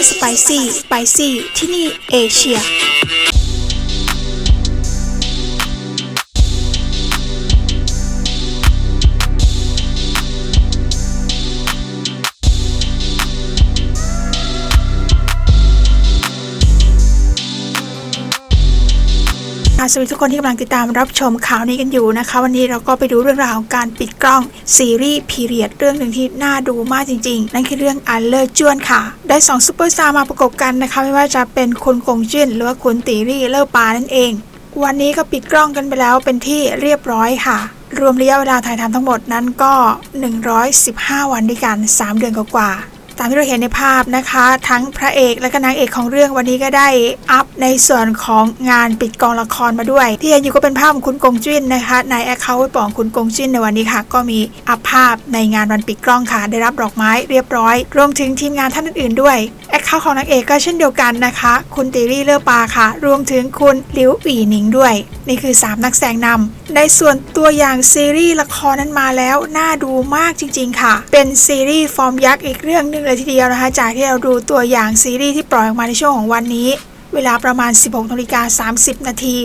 นสไปซี่สไปซี่ที่นี่เอเชีย สวัสดีทุกคนที่กำลังติดตามรับชมข่าวนี้กันอยู่นะคะ วันนี้เราก็ไปดูเรื่องราวของการปิดกล้องซีรีส์พีเรียดเรื่องหนึ่งที่น่าดูมากจริง ๆ นั่นคือเรื่องอันเลอร์จวนค่ะ ได้2ซูเปอร์สตาร์มาประกบกันนะคะ ไม่ว่าจะเป็นคุณกงจินหรือว่าคุณตีรี่เลอร์ปานั่นเอง วันนี้ก็ปิดกล้องกันไปแล้วเป็นที่เรียบร้อยค่ะรวมระยะเวลาถ่ายทำทั้งหมดนั้นก็ 115 วันด้วยกัน 3 เดือนกว่า ตามที่เราเห็นในภาพนะคะ ทั้งพระเอกและก็นางเอกของเรื่องวันนี้ก็ได้อัพในส่วนของงานปิดกองละครมาด้วย ที่เห็นอยู่ก็เป็นภาพของคุณกงจิ้นนะคะในแอคเคาท์ไว้บองคุณกงจิ้นในวันนี้ค่ะ ก็มีอัพภาพในงานวันปิดกล้องค่ะ ได้รับดอกไม้เรียบร้อย รวมถึงทีมงานท่านอื่นๆด้วย แอคเคาท์ของนางเอกก็เช่นเดียวกันนะคะ คุณตีรี่เลอปาค่ะ รวมถึงคุณลิวอีหนิงด้วย นี่คือ 3 นักแสดงนำในส่วนตัวอย่างซีรีส์ละครนั้นมาแล้ว น่าดูมากจริง ๆ ค่ะ เป็นซีรีส์ฟอร์มยักษ์อีกเรื่องหนึ่งเลยทีเดียวนะคะ จากที่เราดูตัวอย่างซีรีส์ที่ปล่อยออกมาในช่วงของวันนี้ เวลาประมาณ 16นาฬิกา30 นาที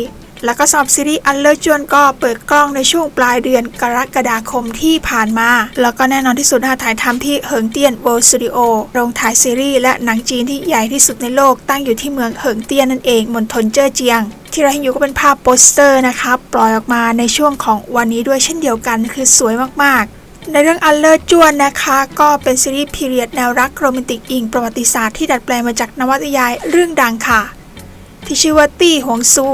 แล้วก็สำหรับซีรีส์อันเลอร์จวนก็เปิดกล้องในช่วงปลายเดือนกรกฎาคมที่ผ่านมา แล้วก็แน่นอนที่สุดนะคะถ่ายทำที่เหิงเตี้ยนเวิลด์สตูดิโอโรงถ่ายซีรีส์และหนังจีนที่ใหญ่ที่สุดในโลกตั้งอยู่ที่เมืองเหิงเตี้ยนนั่นเองมณฑลเจ้อเจียงที่เราเห็นอยู่ก็เป็นภาพโปสเตอร์นะคะปล่อยออกมาในช่วงของวันนี้ด้วยเช่นเดียวกันคือสวยมากๆในเรื่องอัลเลอร์จวนนะคะ ก็เป็นซีรีส์พีเรียดแนวรักโรแมนติกอิงประวัติศาสตร์ที่ดัดแปลงมาจากนวนิยายเรื่องดังค่ะ ที่ชื่อว่าตี้หวงซู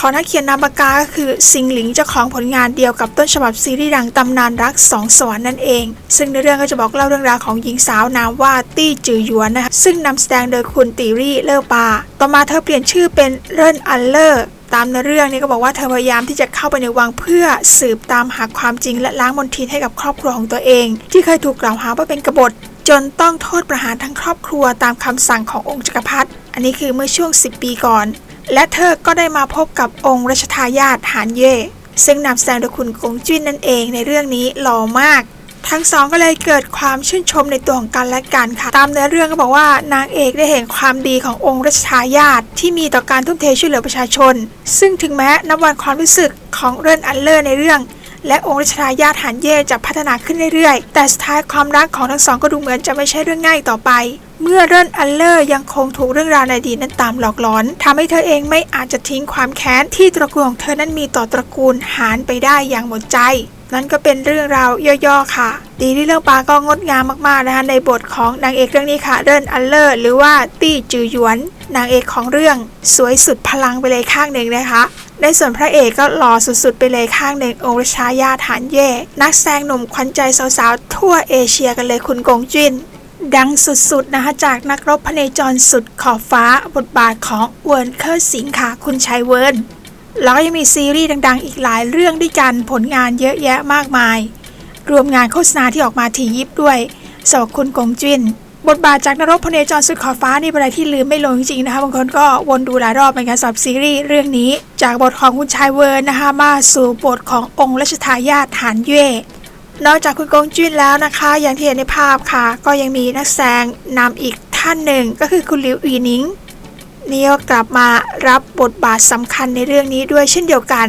ของนักเขียนนามปากกาก็คือซิงหลิงเจ้าของผลงานเดียวกับต้นฉบับซีรีส์ดังตำนานรักสองสวรรค์นั่นเอง ซึ่งในเรื่องก็จะบอกเล่าเรื่องราวของหญิงสาวนามว่าตี้จือหยวนนะคะซึ่งนำแสดงโดยคุณตีรี่เลอปา ต่อมาเธอเปลี่ยนชื่อเป็นเรินอัลเลอร์ตามในเรื่องนี้ก็บอกว่าเธอพยายามที่จะเข้าไปในวังเพื่อสืบตามหาความจริงและล้างมลทินให้กับครอบครัวของตัวเอง ที่เคยถูกกล่าวหาว่าเป็นกบฏจนต้องโทษประหารทั้งครอบครัวตามคำสั่งขององค์จักรพรรดิ อันนี้คือเมื่อช่วง 10 ปีก่อน และเธอก็ได้มาพบกับองค์รัชทายาทหานเย่ ซึ่งนำแสดงโดยคุณกงจิ้นนั่นเองในเรื่องนี้หล่อมากทั้งสองก็เลยเกิดความชื่นชมในตัวของกันและกันค่ะ ตามเนื้อเรื่องก็บอกว่านางเอกได้เห็นความดีขององค์รัชทายาทที่มีต่อการทุ่มเทช่วยเหลือประชาชน ซึ่งถึงแม้นับวันความรู้สึกของเรนอัลเลอร์ในเรื่อง และองค์รัชทายาทหันเย่จะพัฒนาขึ้นเรื่อยๆ แต่สุดท้ายความรักของทั้งสองก็ดูเหมือนจะไม่ใช่เรื่องง่ายต่อไป เมื่อเรนอัลเลอร์ยังคงถูกเรื่องราวในอดีตนั้นตามหลอกหลอนทำให้เธอเองไม่อาจจะทิ้งความแค้นที่ตระกูลของเธอนั้นมีต่อตระกูลหานไปได้อย่างหมดใจ นั่นก็เป็นเรื่องราวย่อๆค่ะ ดีที่เรื่องปาก็งดงามมากๆนะคะในบทของนางเอกเรื่องนี้ค่ะเรนอัลเลอร์หรือว่าตี้จือหยวน นางเอกของเรื่องสวยสุดพลังไปเลยข้างหนึ่งนะคะในส่วนพระเอกก็หล่อสุดๆ ไปเลยข้างหนึ่งองค์ชายาฐานเย่ นักแสดงหนุ่มขวัญใจสาวๆ ทั่วเอเชียกันเลยคุณกงจิน ดังสุดๆนะคะจากนักรบพเนจรสุดขอบฟ้าบทบาทของเวิร์นเคอร์สิงห์ค่ะคุณชัยเวิร์นแล้วก็ยังมีซีรีส์ดังๆ อีกหลายเรื่องด้วยกันผลงานเยอะแยะมากมาย รวมงานโฆษณาที่ออกมาทียิบด้วยสำหรับคุณกงจินบทบาทจากนรกพเนจรสุดขอบฟ้านี่เป็นอะไรที่ลืมไม่ลงจริงๆนะคะบางคนก็วนดูหลายรอบเหมือนกันสำหรับซีรีส์เรื่องนี้ จากบทของคุณชายเวิร์นนะคะมาสู่บทขององค์รัชทายาทหานเย่ นอกจากคุณกงจินแล้วนะคะ อย่างที่เห็นในภาพค่ะ ก็ยังมีนักแสดงนำอีกท่านหนึ่งก็คือคุณลิวอีนิงนี่ก็กลับมารับบทบาทสำคัญในเรื่องนี้ด้วยเช่นเดียวกัน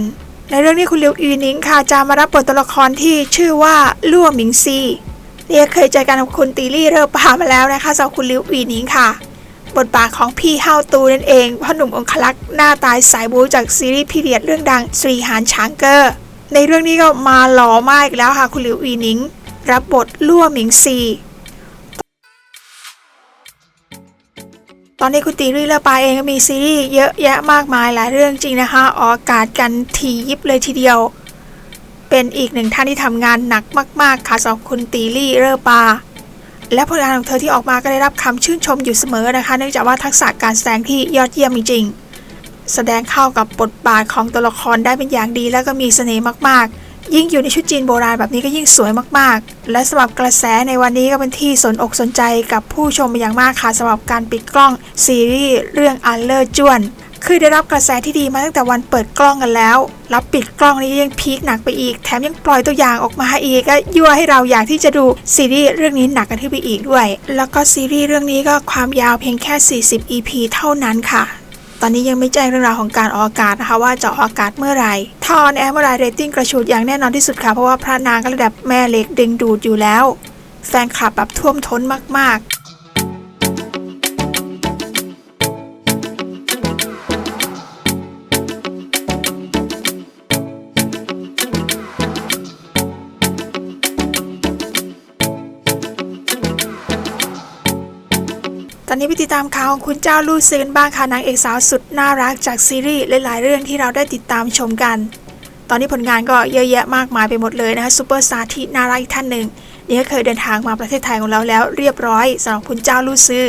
ในเรื่องนี้คุณลิวอีนิงค่ะจะมารับบทตัวละครที่ชื่อว่าลั่วหมิงซีเนี่ยเคยเจอกันกับคุณตีลี่เรอปามาแล้วนะคะสำหรับคุณลิวอีนิงค่ะ บทบาทของพี่เฮาตูนั่นเองพ่อหนุ่มองคลักษ์หน้าตายสายบูจากซีรีส์พีเรียดเรื่องดังสรีหานช้างเกอร์ ในเรื่องนี้ก็มาหล่อมากอีกแล้วค่ะ คุณหลิวอีนิง รับบทลั่วหมิงซี ตอนนี้คุณตีรี่เลอปาเองก็มีซีรีส์เยอะแยะมากมายหลายเรื่องจริงนะคะ ออกอากาศกันทียิบเลยทีเดียว เป็นอีกหนึ่งท่านที่ทำงานหนักมาก ๆ ค่ะสำหรับคุณตีรี่เลอปา และผลงานของเธอที่ออกมาก็ได้รับคำชื่นชมอยู่เสมอนะคะ เนื่องจากว่าทักษะการแสดงที่ยอดเยี่ยมจริงๆ แสดงเข้ากับบทบาทของตัวละครได้เป็นอย่างดีแล้วก็มีเสน่ห์มากๆ ยิ่งอยู่ในชุดจีนโบราณแบบนี้ก็ยิ่งสวยมากๆ และสำหรับกระแสในวันนี้ก็เป็นที่สนอกสนใจกับผู้ชมเป็นอย่างมากค่ะสำหรับการปิดกล้องซีรีส์เรื่องอันเลอร์จวนคือได้รับกระแสที่ดีมาตั้งแต่วันเปิดกล้องกันแล้วแล้วปิดกล้องนี้ยังพีคหนักไปอีก แถมยังปล่อยตัวอย่างออกมาอีกก็ยั่วให้เราอยากที่จะดูซีรีส์เรื่องนี้หนักกันขึ้นไปอีกด้วย แล้วก็ซีรีส์เรื่องนี้ก็ความยาวเพียงแค่ 40 EP เท่านั้นค่ะ ตอนนี้ยังไม่แจ้งเรื่องราวของการออกอากาศนะคะว่าจะออกอากาศเมื่อไหร่ถ้าออนแอร์เมื่อไรเรตติ้งกระชูดอย่างแน่นอนที่สุดค่ะเพราะว่าพระนางก็ระดับแม่เล็กดึงดูดอยู่แล้ว แฟนคลับแบบท่วมท้นมากๆ อนนี้ไปติดตามข่าวของคุณเจ้าลู่ซื้อกันบ้างค่ะนางเอกสาวสุดน่ารักจากซีรีส์หลายๆเรื่องที่เราได้ติดตามชมกัน ตอนนี้ผลงานก็เยอะแยะมากมายไปหมดเลยนะคะซูเปอร์สตาร์ที่น่ารักอีกท่านหนึ่งนี่ก็เคยเดินทางมาประเทศไทยของเราแล้วเรียบร้อยสำหรับคุณเจ้าลู่ซื้อ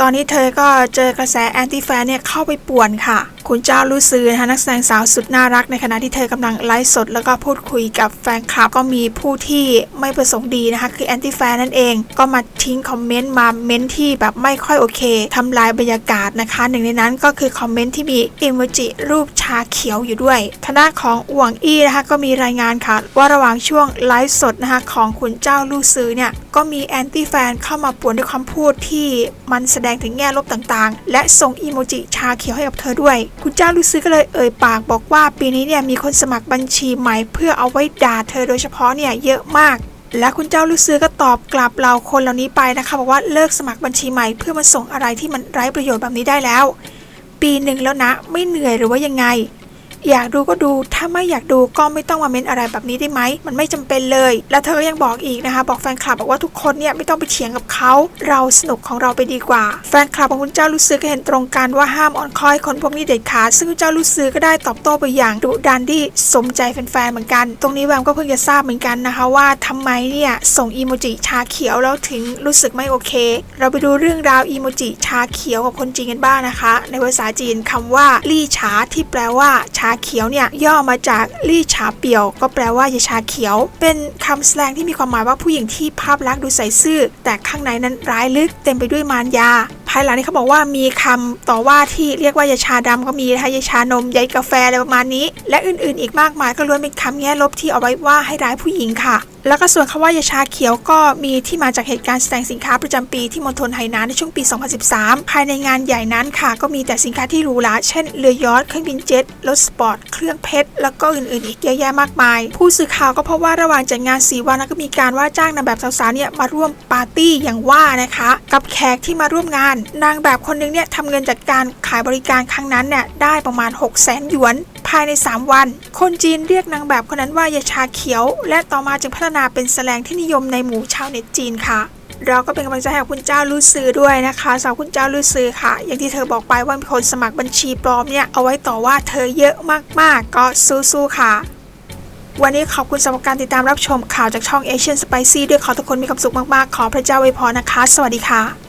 ตอนนี้เธอก็เจอกระแสแอนตี้แฟนเนี่ยเข้าไปป่วนค่ะ คุณเจ้าลู่ซือนะคะนักแสดงสาวสุดน่ารักในขณะที่เธอกำลังไลฟ์สด แล้วก็พูดคุยกับแฟนคลับก็มีผู้ที่ไม่ประสงค์ดีนะคะ คือแอนตี้แฟนนั่นเอง ก็มาทิ้งคอมเมนต์มาเม้นที่แบบไม่ค่อยโอเคทำลายบรรยากาศนะคะ หนึ่งในนั้นก็คือคอมเมนต์ที่มีอิโมจิรูปชาเขียวอยู่ด้วยทางด้านของอ่วงอี้นะคะก็มีรายงานค่ะ ว่าระหว่างช่วงไลฟ์สดนะคะของคุณเจ้าลู่ซือเนี่ยก็มีแอนตี้แฟนเข้ามาป่วนด้วยคำพูดที่มันแสดงถึงแง่ลบต่างๆ และส่งอีโมจิชาเขียวให้กับเธอด้วยคุณเจ้าลูซื้อก็เลยเอ่ยปากบอกว่าปีนี้เนี่ยมีคนสมัครบัญชีใหม่เพื่อเอาไว้ด่าเธอโดยเฉพาะเนี่ยเยอะมาก และคุณเจ้าลูกซื้อก็ตอบกลับเราคนเหล่านี้ไปนะคะบอกว่าเลิกสมัครบัญชีใหม่เพื่อมาส่งอะไรที่มันไร้ประโยชน์แบบนี้ได้แล้ว ปีหนึ่งแล้วนะไม่เหนื่อยหรือว่ายังไง อยากดูก็ดู ถ้าไม่อยากดูก็ไม่ต้องมาเม้นอะไรแบบนี้ได้ไหม มันไม่จำเป็นเลย แล้วเธอก็ยังบอกอีกนะคะ บอกแฟนคลับบอกว่าทุกคนเนี่ยไม่ต้องไปเถียงกับเขา เราสนุกของเราไปดีกว่า แฟนคลับของคุณเจ้าลูซื้อก็เห็นตรงกันว่าห้ามอ่อนคอยคนพวกนี้เด็ดขาด ซึ่งคุณเจ้าลูซื้อก็ได้ตอบโต้ไปอย่างดุดันที่สมใจแฟนๆเหมือนกัน ตรงนี้แวมก็เพิ่งจะทราบเหมือนกันนะคะว่าทำไมเนี่ยส่งอีโมจิชาเขียวแล้วถึงรู้สึกไม่โอเค เราไปดูเรื่องราวอีโมจิชาเขียวกับคนจีนกันบ้างนะคะ ในภาษาจีนคำว่าลี่ฉาที่แปลว่าชาาเขียวเนี่ยย่อมาจากลี่ฉาเปียว ก็แปลว่ายาชาเขียว เป็นคำแสดงที่มีความหมายว่าผู้หญิงที่ภาพลักษณ์ดูใสซื่อแต่ข้างในนั้นร้ายลึกเต็มไปด้วยมารยา ภายหลังนี้เขาบอกว่ามีคำต่อว่าที่เรียกว่ายาชาดำก็มีนะคะยาชานมยายกาแฟอะไรประมาณนี้ และอื่นๆ อีกมากมายก็ล้วนเป็นคำแง่ลบที่เอาไว้ว่าให้ร้ายผู้หญิงค่ะ แล้วก็ส่วนคำว่ายาชาเขียวก็มีที่มาจากเหตุการณ์แสดงสินค้าประจำปีที่มณฑลไหหนานในช่วงปี 2013 ภายในงานใหญ่นั้นค่ะ ก็มีแต่สินค้าที่หรูหราเช่นเรือยอทเครื่องบินเจ็ตรถสปอร์ตเครื่องเพชรแล้วก็อื่นๆ อีกเยอะแยะมากมาย ผู้สื่อข่าวก็พบว่าระหว่างจัดงาน4วันก็มีการว่าจ้างนางแบบสาวๆเนี่ยมาร่วมปาร์ตี้อย่างว่านะคะ กับแขกที่มาร่วมงานนางแบบคนหนึงเนี่ยทำเงินจากการขายบริการครั้งนั้นเนี่ยได้ประมาณ 6 0 0 0 0หยวน ภายใน 3 วัน คนจีนเรียกนางแบบคนนั้นว่ายาชาเขียว และต่อมาจึงพัฒนาเป็นแสลงที่นิยมในหมู่ชาวเน็ตจีนค่ะเราก็เป็นกำลังใจให้กับคุณเจ้าลู่ซือด้วยนะคะสาวคุณเจ้าลู่ซือค่ะ อย่างที่เธอบอกไปว่ามีคนสมัครบัญชีปลอมเนี่ยเอาไว้ต่อว่าเธอเยอะมากๆ ก็สู้ๆค่ะ วันนี้ขอบคุณสำหรับการติดตามรับชมข่าวจากช่อง Asian Spicy ด้วยขอทุกคนมีความสุขมากๆ ขอพระเจ้าอวยพรนะคะ สวัสดีค่ะ